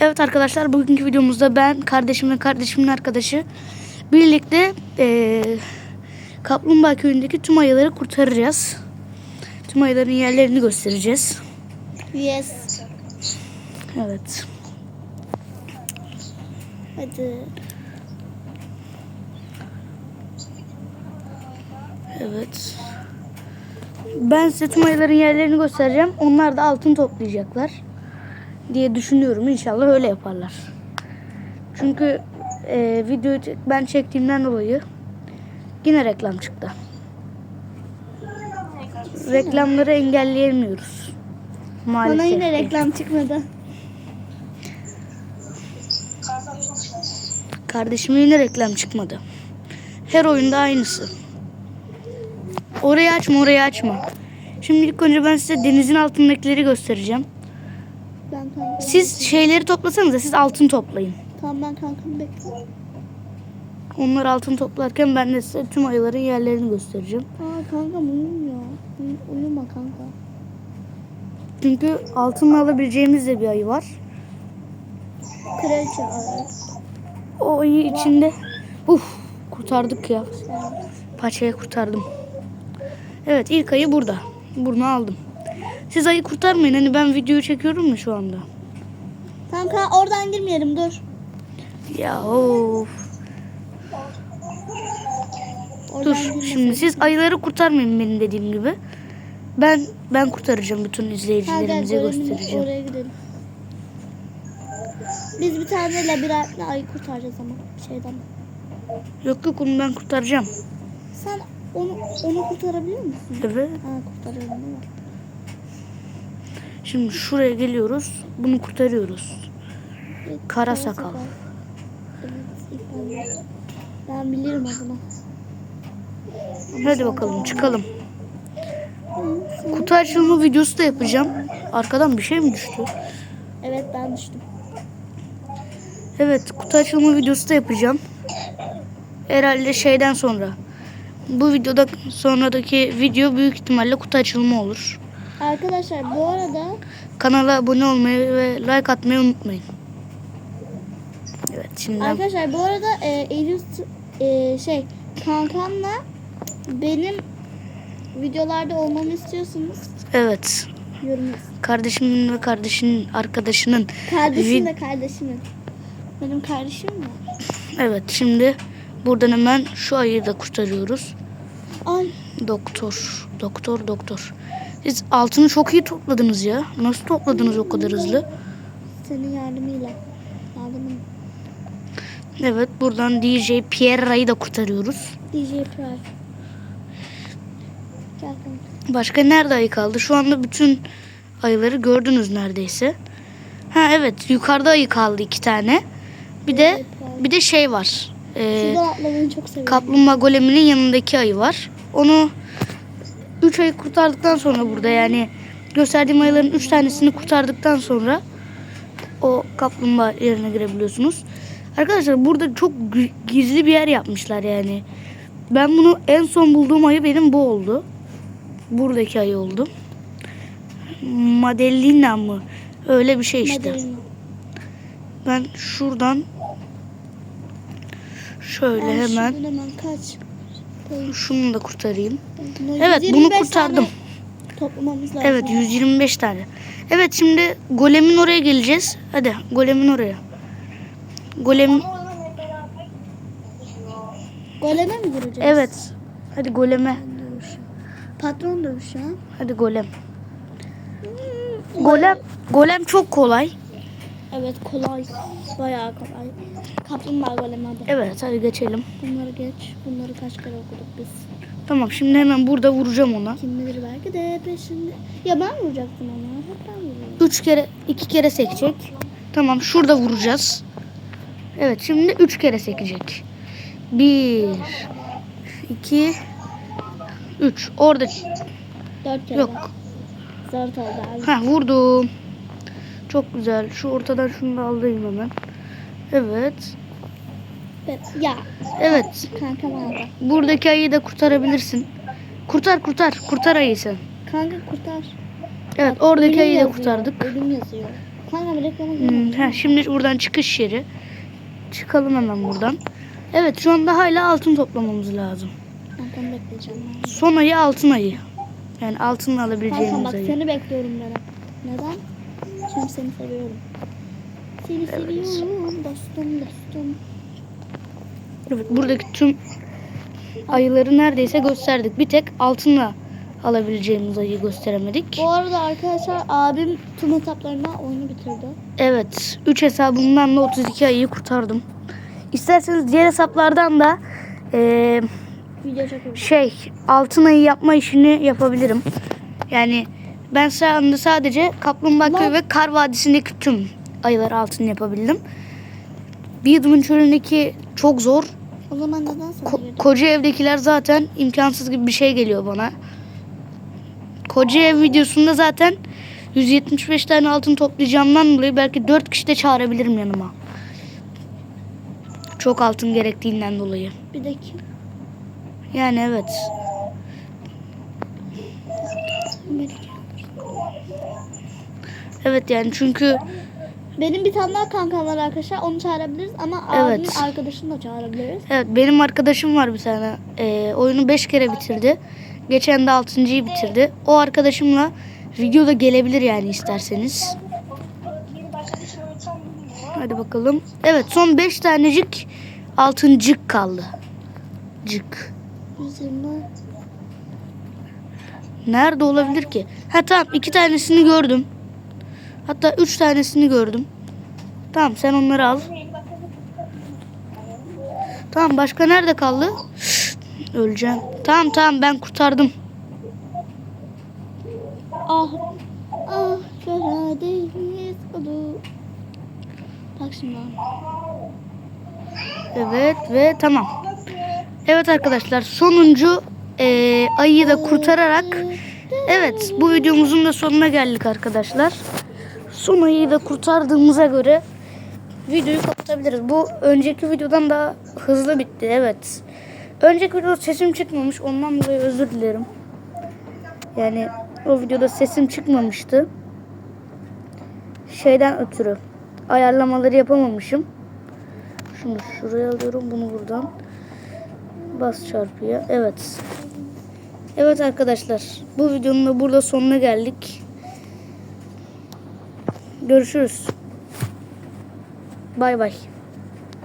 Evet arkadaşlar bugünkü videomuzda ben, kardeşim ve kardeşimin arkadaşı birlikte eee Kaplumbağa köyündeki tüm ayıları kurtaracağız. Tüm ayıların yerlerini göstereceğiz. Yes. Evet. Hadi. Evet. Ben size tüm ayıların yerlerini göstereceğim. Onlar da altın toplayacaklar. Diye düşünüyorum. İnşallah öyle yaparlar. Çünkü eee videoyu ben çektiğimden dolayı yine reklam çıktı. Reklamları engelleyemiyoruz. Maalesef. Bana yine reklam çıkmadı. Kardeşime yine reklam çıkmadı. Her oyunda aynısı. Orayı açma, orayı açma. Şimdi ilk önce ben size denizin altındakileri göstereceğim. Ben kankam. Siz şeyleri toplasanız siz altın toplayın. Tamam ben kankam bekle. Onlar altın toplarken ben de size tüm ayıların yerlerini göstereceğim. Aa kankam uyumuyor. Uy- uyuma kanka. Çünkü altınla alabileceğimiz de bir ayı var. Kraliçe evet. O ayı içinde... Uf, kurtardık ya. Paçayı kurtardım. Evet ilk ayı burada. Bunu aldım. Siz ayı kurtarmayın. Hani ben videoyu çekiyorum mu şu anda? Kanka oradan girmeyelim dur. Ya of. Oradan Dur şimdi siz ayıları kurtarmayın benim dediğim gibi. Ben ben kurtaracağım bütün izleyicilerimize görelim, göstereceğim. Oraya gidelim. Biz bir tane labirentle ayı kurtaracağız ama şeyden. Yok yok onu ben kurtaracağım. Sen onu onu kurtarabiliyor musun? Evet. Ha mi? Şimdi şuraya geliyoruz. Bunu kurtarıyoruz. Kara sakal. Ben, bilirim adını. Hadi bakalım çıkalım. Kutu açılımı videosu da yapacağım. Arkadan bir şey mi düştü? Evet ben düştüm. Evet kutu açılımı videosu da yapacağım. Herhalde şeyden sonra. Bu videoda sonradaki video büyük ihtimalle kutu açılımı olur. Arkadaşlar bu arada Kanala abone olmayı ve like atmayı unutmayın. Evet şimdi arkadaşlar bu arada e, Elif e, şey kankamla benim videolarda olmamı istiyorsunuz evet yorum yazın. kardeşimin ve kardeşinin arkadaşının Kardeşim de kardeşimin. Benim kardeşim mi? evet şimdi buradan hemen şu ayıyı da kurtarıyoruz. Ay Doktor, doktor, doktor. Siz altını çok iyi topladınız ya. Nasıl topladınız o kadar hızlı? senin yardımıyla. Yardımın. Evet buradan DJ Pierre'yi da kurtarıyoruz. DJ kanka. Başka nerede ayı kaldı? Şu anda bütün ayıları gördünüz neredeyse. Ha evet yukarıda ayı kaldı iki tane. Bir de bir de şey var. Seviyorum. kaplumbağa goleminin yanındaki ayı var. Onu 3 ayı kurtardıktan sonra burada yani gösterdiğim ayıların 3 tanesini kurtardıktan sonra o kaplumbağa yerine girebiliyorsunuz. Arkadaşlar burada çok gizli bir yer yapmışlar yani. Ben bunu en son bulduğum ayı benim bu oldu. Buradaki ayı oldu. Madellina mı? Öyle bir şey işte. Madalina. Ben şuradan şöyle Ay, hemen hemen kaç. Koy. şunu da kurtarayım. Evet bunu 125 kurtardım. Toplamamız lazım. Evet 125 tane. Evet şimdi golemin oraya geleceğiz. Hadi golemin oraya. Golem Goleme mi gireceğiz? evet. Hadi goleme. Patron dövüşü ha. Hadi golem. Golem golem çok kolay. Evet kolay. Bayağı kolay. Kaplumbağa golemi adı. Evet hadi geçelim. Bunları geç. Bunları kaç kere okuduk biz. Tamam şimdi hemen burada vuracağım ona. Kim bilir belki de peşinde. Ya ben vuracaktım ona. Hep ben vuruyorum. Üç kere iki kere sekecek. Tamam şurada vuracağız. Evet şimdi üç kere sekecek. Bir, iki, üç. Orada Dört kere. yok. Zart oldu abi. Ha vurdum. Çok güzel. Şu ortadan şunu da alayım hemen. Evet. Evet. Ya Evet. kanka vardı. Buradaki ayıyı da kurtarabilirsin. Kurtar kurtar. Kurtar ayıyı sen. Kanka kurtar. Evet Bak, oradaki ayıyı da kurtardık. Ölüm yazıyor. Kanka bir reklama Hmm, ha, şimdi buradan çıkış yeri. Çıkalım hemen buradan. Evet şu anda hala altın toplamamız lazım. Kankam bekleyeceğim ben. Son ayı altın ayı. Yani altın Kankam alabileceğimiz bak ayı. seni bekliyorum Berat. Neden? Çünkü seni seviyorum. Seni seviyorum dostum dostum. Evet, buradaki tüm ayıları neredeyse gösterdik. Bir tek altınla alabileceğimiz ayı gösteremedik. Bu arada arkadaşlar abim tüm hesaplarına oyunu bitirdi. Evet. 3 hesabımdan da 32 ayıyı kurtardım. İsterseniz diğer hesaplardan da eee, Video çekiyorum. şey altın ayı yapma işini yapabilirim. Yani ben şu anda sadece Kaplumbağa Köyü Lan. ve Kar Vadisi'ndeki tüm ayıları altın yapabildim. Bir yudum'un çölündeki çok zor. O zaman neden Ko- koca evdekiler zaten imkansız gibi bir şey geliyor bana. Koca ev videosunda zaten 175 tane altın toplayacağımdan dolayı belki 4 kişi de çağırabilirim yanıma. Çok altın gerektiğinden dolayı. Bir de kim? Yani evet. Evet yani çünkü Benim bir tane daha kankam var arkadaşlar. Onu çağırabiliriz ama abimin Evet. arkadaşını da çağırabiliriz. evet benim arkadaşım var bir tane. Ee, oyunu 5 kere bitirdi. Geçen de 6.yı bitirdi. O arkadaşımla videoda gelebilir yani isterseniz. Hadi bakalım. Evet son 5 tanecik altıncık kaldı. Cık. 120. Nerede olabilir ki? Ha tamam iki tanesini gördüm. Hatta üç tanesini gördüm. Tamam sen onları al. Tamam başka nerede kaldı? Öleceğim. Tamam tamam ben kurtardım. Ah. Ah. Karadeniz oldu. Bak şimdi. Evet ve tamam. Evet arkadaşlar sonuncu eee, ayıyı da kurtararak evet bu videomuzun da sonuna geldik arkadaşlar. Son ayıyı da kurtardığımıza göre videoyu kapatabiliriz. Bu önceki videodan daha hızlı bitti evet. Önceki videoda sesim çıkmamış ondan dolayı özür dilerim. Yani o videoda sesim çıkmamıştı. Şeyden ötürü ayarlamaları yapamamışım. Şunu şuraya alıyorum bunu buradan. Bas çarpıya. Evet. Evet arkadaşlar. Bu videonun da burada sonuna geldik. Görüşürüz. Bay bay.